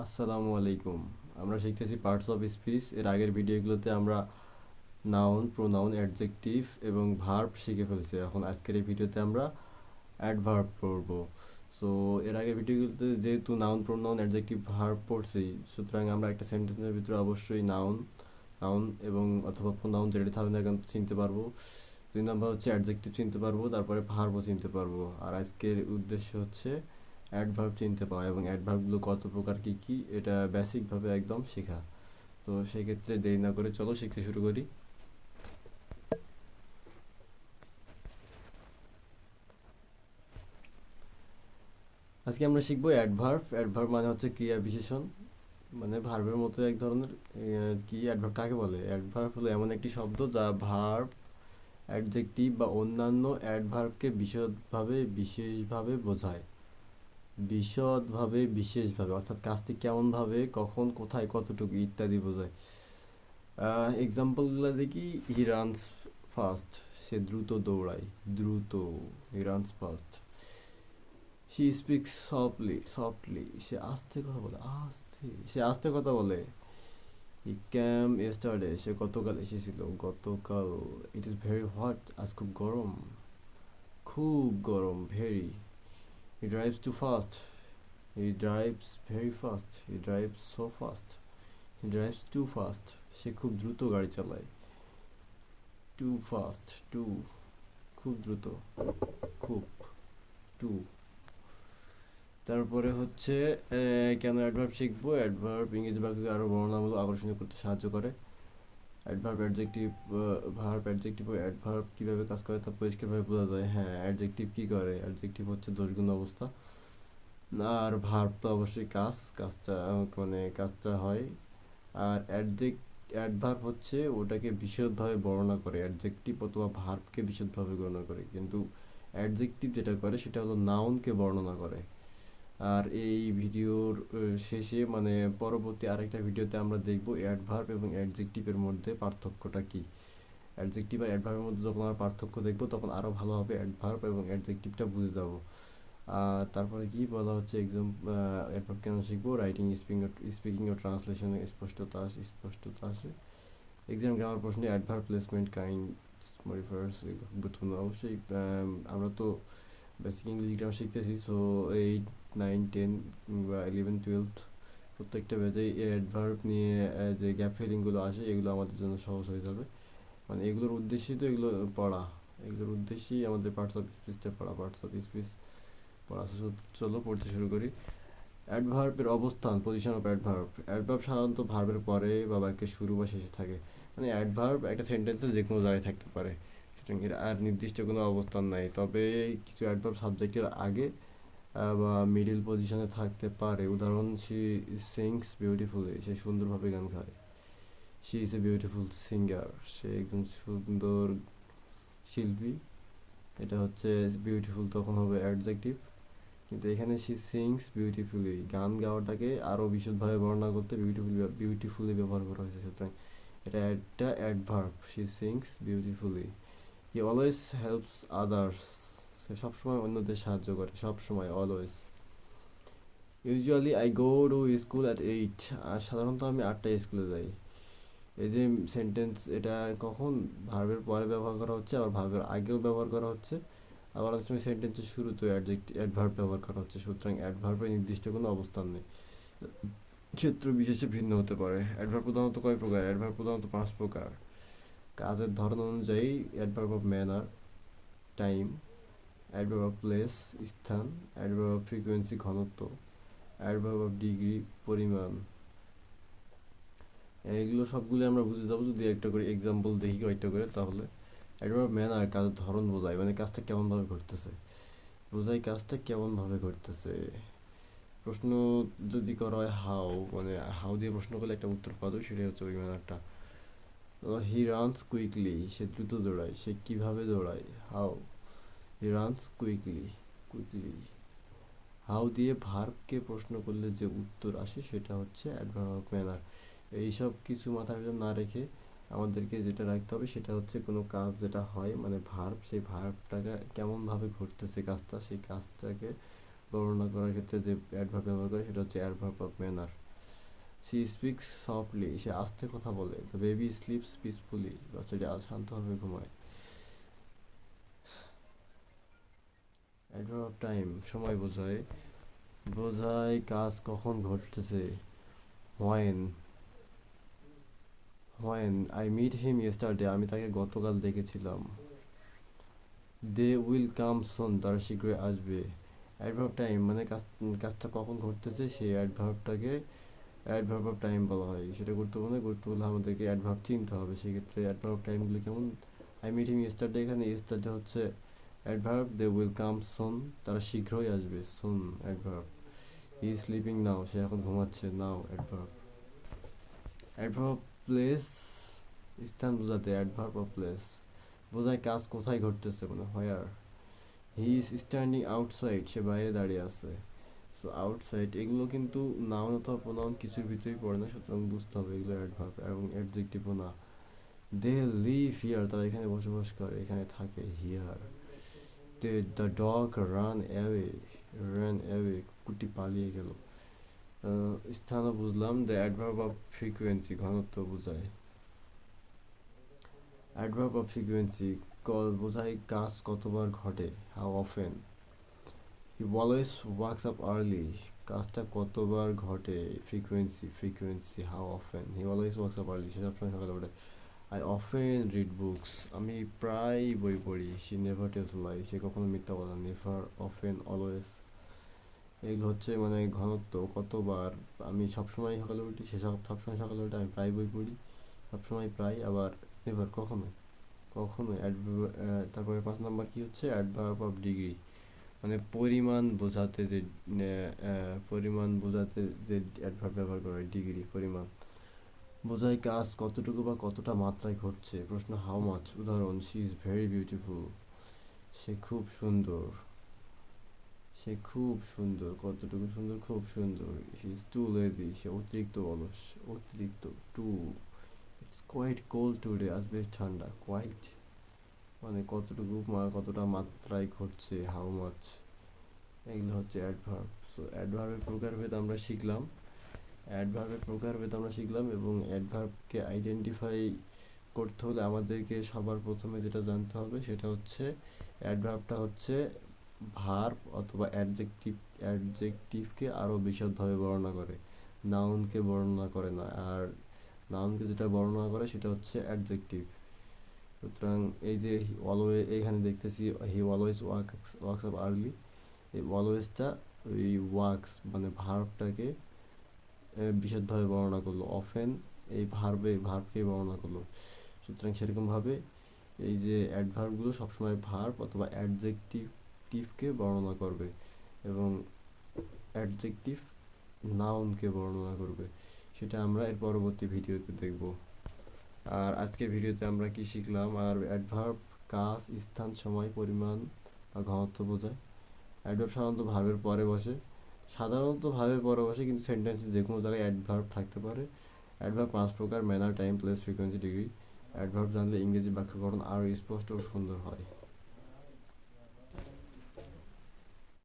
আসসালামু আলাইকুম। আমরা শিখতেছি পার্টস অফ স্পিচ এর আগের ভিডিওগুলোতে আমরা নাউন প্রোনাউন অ্যাডজেক্টিভ এবং ভার্ব শিখে ফেলছি। এখন আজকের এই ভিডিওতে আমরা অ্যাডভার্ব পড়ব। সো এর আগের ভিডিওগুলোতে যেহেতু নাউন প্রোনাউন অ্যাডজেক্টিভ ভার্ব পড়ছি, সুতরাং আমরা একটা সেন্টেন্সের ভিতরে অবশ্যই নাউন নাউন এবং অথবা প্রোনাউন যেটা থাকবে না চিনতে পারব। দুই নাম্বার হচ্ছে অ্যাডজেক্টিভ চিনতে পারব, তারপরে ভার্বও চিনতে পারব। আর আজকের উদ্দেশ্য হচ্ছে অ্যাডভার্ব চিনতে পাওয়া এবং অ্যাডভার্বগুলো কত প্রকার, কী কী, এটা বেসিকভাবে একদম শেখা। তো সেক্ষেত্রে দেরি না করে চলো শিখতে শুরু করি। আজকে আমরা শিখব অ্যাডভার্ব অ্যাডভার্ব মানে হচ্ছে ক্রিয়া বিশেষণ মানে ভার্বের মতো এক ধরনের কি অ্যাডভার্ব কাকে বলে? অ্যাডভার্ব হলো এমন একটি শব্দ যা ভার্ব অ্যাডজেক্টিভ বা অন্যান্য অ্যাডভার্বকে বিশদভাবে, বিশেষভাবে বোঝায়। বিশদভাবে, বিশেষভাবে, অর্থাৎ কাজটি কেমনভাবে, কখন, কোথায়, কতটুকু ইত্যাদি বোঝায়। এক্সাম্পলগুলো দেখি হি রানস ফাস্ট সে দ্রুত দৌড়ায়, দ্রুত he runs fast he speaks softly softly সে আস্তে কথা বলে, আস্তে, সে আস্তে কথা বলে। হি ক্যাম ইয়েস্টারডে সে গতকাল এসেছিল, গতকাল ইট ইজ ভেরি হট আজ খুব গরম খুব গরম very He drives too fast. He drives very fast. He drives so fast. He drives too fast. সে খুব দ্রুত গাড়ি চালায় টু ফাস্ট টু খুব দ্রুত খুব টু তারপরে হচ্ছে কেন অ্যাডভার্ব শিখব অ্যাডভার্ব ইংরেজি বাক্যকে আরও বর্ণনামূলক আকর্ষণীয় করতে সাহায্য করে অ্যাডভার্ব অ্যাডজেক্টিভ ভার্ব অ্যাডজেক্টিভ ও অ্যাডভার্ব কীভাবে কাজ করে তা পরিষ্কারভাবে বোঝা যায়। হ্যাঁ অ্যাডজেক্টিভ কী করে? অ্যাডজেক্টিভ হচ্ছে দোষগুণ অবস্থা। আর ভার্ব তো অবশ্যই কাজ, কাজটা মানে কাজটা হয়। আর অ্যাডজেক্ট অ্যাডভার্ব হচ্ছে ওটাকে বিশদভাবে বর্ণনা করে। অ্যাডজেক্টিভ অথবা ভার্বকে বিশদভাবে বর্ণনা করে। কিন্তু অ্যাডজেক্টিভ যেটা করে সেটা হলো নাউনকে বর্ণনা করে। আর এই ভিডিওর শেষে মানে পরবর্তী আরেকটা ভিডিওতে আমরা দেখব অ্যাডভার্ব এবং অ্যাডজেক্টিভের মধ্যে পার্থক্যটা কী। অ্যাডজেক্টিভ আর অ্যাডভার্বের মধ্যে যখন আমরা পার্থক্য দেখব তখন আরও ভালোভাবে অ্যাডভার্ব এবং অ্যাডজেক্টিভটা বুঝে যাব। আর তারপরে কি বলা হচ্ছে এক্সাম অ্যাডভার্ব কেন শিখব? রাইটিং স্পিকিং স্পিকিং ও ট্রান্সলেশনে স্পষ্টতা আসে স্পষ্টতা আসে। এক্সাম গ্রামার প্রশ্নে অ্যাডভার্ব প্লেসমেন্ট কাইন্ড মডিফায়ার্স গুরুত্বপূর্ণ। অবশ্যই আমরা তো বেসিক ইংলিশ গ্রামার শিখতেছি সো এইট নাইন টেন বা ইলেভেন টুয়েলভ প্রত্যেকটা ব্যাচে অ্যাডভার্ব নিয়ে যে গ্যাপ ফিলিংগুলো আসে, এগুলো আমাদের জন্য সহজ হয়ে যাবে। মানে এগুলোর উদ্দেশ্যই তো এগুলো পড়া। এগুলোর উদ্দেশ্যেই আমাদের পার্টস অফ স্পিচটা পড়া পার্টস অফ স্পিচ পড়া। চলো পড়তে শুরু করি। অ্যাডভার্বের অবস্থান পজিশন অফ অ্যাডভার্ব অ্যাডভার্ব সাধারণত ভার্বের পরে বা বাক্যের শুরু বা শেষে থাকে। মানে অ্যাডভার্ব একটা সেন্টেন্সে যে কোনো জায়গায় থাকতে পারে। সুতরাং এর আর নির্দিষ্ট কোনো অবস্থান নাই। তবে কিছু অ্যাডভার্ব সাবজেক্টের আগে বা মিডিল পজিশনে থাকতে পারে। উদাহরণ সি সিংস বিউটিফুলি সে সুন্দরভাবে গান গায়। She is a beautiful singer সে একজন সুন্দর শিল্পী। এটা হচ্ছে বিউটিফুল তখন হবে অ্যাডজেক্টিভ কিন্তু এখানে সি সিংস বিউটিফুলি গান গাওয়াটাকে আরও বিশদভাবে বর্ণনা করতে বিউটিফুলি বিউটিফুলি ব্যবহার করা হয়েছে। সুতরাং এটা একটা adverb she sings beautifully he always helps others সে সবসময় অন্যদের সাহায্য করে, সবসময় always usually I go to school at eight আর সাধারণত আমি আটটায় স্কুলে যাই। এই যে সেন্টেন্স এটা কখন? ভার্বের পরে ব্যবহার করা হচ্ছে, আবার ভার্বের আগেও ব্যবহার করা হচ্ছে, আবার অনেক সময় সেন্টেন্সের শুরুতেও অ্যাডজেক্ট অ্যাডভার্ব ব্যবহার করা হচ্ছে, সুতরাং অ্যাডভার্বের নির্দিষ্ট কোনো অবস্থান নেই। ক্ষেত্র বিশেষে ভিন্ন হতে পারে। অ্যাডভার্ব প্রধানত কয় প্রকার? অ্যাডভার্ব প্রধানত পাঁচ প্রকার। কাজের ধরন অনুযায়ী adverb of manner time adverb of place স্থান অ্যাডভার্ব অফ ফ্রিকোয়েন্সি ঘনত্ব। অ্যাডভার্ব অফ ডিগ্রি পরিমাণ। এইগুলো সবগুলো আমরা বুঝে যাব যদি একটা করে এক্সাম্পল দেখি কয়েকটা করে, তাহলে। অ্যাডভার্ব ম্যানার কাজের ধরন বোঝায় মানে কাজটা কেমনভাবে ঘটতেছে। বোঝাই কাজটা কেমনভাবে ঘটতেছে। প্রশ্ন যদি করা হয় হাউ মানে হাউ দিয়ে প্রশ্ন করলে একটা উত্তর পাওয়া যাবে সেটাই হচ্ছে ওই ম্যানারটা হি রানস কুইকলি সে দ্রুত দৌড়ায়, সে কীভাবে দৌড়ায় how runs quickly quickly how দিয়ে ভার্বকে প্রশ্ন করলে যে উত্তর আসে সেটা হচ্ছে অ্যাডভার্ব ম্যানার এইসব কিছু মাথার ভিতর না রেখে আমাদেরকে যেটা রাখতে হবে সেটা হচ্ছে কোনো কাজ যেটা হয় মানে ভার্ব সেই ভার্বটাকে কেমনভাবে ঘটতেছে কাজটা, সেই কাজটাকে বর্ণনা করার ক্ষেত্রে যে অ্যাডভার্ব ব্যবহার করে সেটা হচ্ছে adverb of manner she speaks softly সে আস্তে কথা বলে। দ্য বেবি স্লিপস পিসফুলি বাচ্চাটি শান্তভাবে ঘুমায় অ্যাডভার অফ টাইম সময় বোঝায়। বোঝায় কাজ কখন ঘটতেছে। When when I meet him yesterday আমি তাকে গতকাল দেখেছিলাম। দে উইল কাম সোন তারা শীঘ্রই আসবে। অ্যাডভার্ব টাইম মানে কাজ, কাজটা কখন ঘটতেছে সেই অ্যাডভার্বটাকে অ্যাডভার্ব অফ টাইম বলা হয়। সেটা গুরুত্বপূর্ণ। গুরুত্বপূর্ণ আমাদেরকে অ্যাডভার্ব চিনতে হবে। সেক্ষেত্রে অ্যাডভার্ব টাইমগুলো কেমন? আই মিট হিম ইয়েস্টারডে এখানে। ইয়েস্টারডে হচ্ছে adverb they will come soon তারা শীঘ্রই আসবে সোন অ্যাডভার্ব হি স্লিপিং নাও সে এখন ঘুমাচ্ছে নাও অ্যাডভার্ব অ্যাডভার্ব প্লেস স্থান বোঝাতে অ্যাডভার্ব অফ প্লেস বোঝায় কাজ কোথায় ঘটতেছে মানে where he is standing outside সে বাইরে দাঁড়িয়ে আছে। সো আউটসাইড এগুলো কিন্তু নাউন অথবা প্রোনাউন কিছুর ভিতরেই পড়ে না, সুতরাং বুঝতে হবে এগুলো অ্যাডভার্ব এবং অ্যাডজেক্টিভও না। দে লিভ হিয়ার তারা এখানে বসবাস করে, এখানে থাকে here they the dog run away run away কুকুরটি পালিয়ে গেল স্থানও বুঝলাম দ্য অ্যাডভার্ব অফ ফ্রিকুয়েন্সি ঘনত্ব বোঝায় অ্যাডভার্ব অফ ফ্রিকুয়েন্সি বোঝায় কাজ কতবার ঘটে how often he always works up early কাজটা কতবার ঘটে frequency frequency how often he always works up early সে সবসময় সকালে ওঠে আই অফেন রিড বুকস আমি প্রায় বই পড়ি। সি নেভার টেলস লাই সে কখনো মিথ্যা বলে নেভার অফেন অলওয়েজ এগুলো হচ্ছে মানে ঘনত্ব। কতবার আমি সবসময় সকালে উঠি, সে সব সবসময় সকালে উঠে আমি প্রায় বই পড়ি। সবসময় প্রায় আবার নেভার কখনো কখনো তারপরে পাঁচ নাম্বার কি হচ্ছে? অ্যাডভার্ব অফ ডিগ্রি মানে পরিমাণ বোঝাতে যে পরিমাণ বোঝাতে যে অ্যাডভার্ব ব্যবহার করা ডিগ্রি পরিমাণ। বোঝায় কাজ কতটুকু বা কতটা মাত্রায় ঘটছে। প্রশ্ন হাউ মাছ উদাহরণ শি ইজ ভেরি বিউটিফুল সে খুব সুন্দর। সে খুব সুন্দর, কতটুকু সুন্দর? খুব সুন্দর। হি ইজ টু লেজি সে অতিরিক্ত অলস, অতিরিক্ত too it's quite cold today আজ বেশ ঠান্ডা কোয়াইট মানে কতটুকু কতটা মাত্রায় ঘটছে হাউ মাছ এগুলো হচ্ছে অ্যাডভার্ব সো অ্যাডভার্বের প্রকারভেদ আমরা শিখলাম। অ্যাডভার্বের প্রকারভেদ আমরা শিখলাম এবং অ্যাডভার্বকে আইডেন্টিফাই করতে হলে আমাদেরকে সবার প্রথমে যেটা জানতে হবে সেটা হচ্ছে অ্যাডভার্বটা হচ্ছে ভার্ব অথবা অ্যাডজেক্টিভ অ্যাডজেক্টিভকে আরও বিশদভাবে বর্ণনা করে। নাউনকে বর্ণনা করে না, আর নাউনকে যেটা বর্ণনা করে সেটা হচ্ছে অ্যাডজেক্টিভ সুতরাং এই যে অলওয়ে এখানে দেখতেছি he always works works up early এই অলওয়েজটা ওই ওয়ার্কস মানে ভার্বটাকে বিশদভাবে বর্ণনা করল। অফেন এই ভার্বে ভার্বকে বর্ণনা করল। সুতরাং সেরকমভাবে এই যে অ্যাডভার্বগুলো সবসময় ভার্ব অথবা অ্যাডজেক্টিভকে বর্ণনা করবে এবং অ্যাডজেক্টিভ নাউনকে বর্ণনা করবে। সেটা আমরা এর পরবর্তী ভিডিওতে দেখব। আর আজকের ভিডিওতে আমরা কি শিখলাম? আর অ্যাডভার্ব কাজ স্থান, সময়, পরিমাণ বা ঘনত্ব বোঝায়। অ্যাডভার্ব সাধারণত ভার্বের পরে বসে। সাধারণত ভাবে পরে বসে কিন্তু সেন্টেন্সে যে কোনো জায়গায় অ্যাডভার্ব থাকতে পারে। অ্যাডভার্ব পাঁচ প্রকার manner time place frequency degree adverb জানলে ইংরেজি বাক্যকরণ আরও স্পষ্ট ও সুন্দর হয়।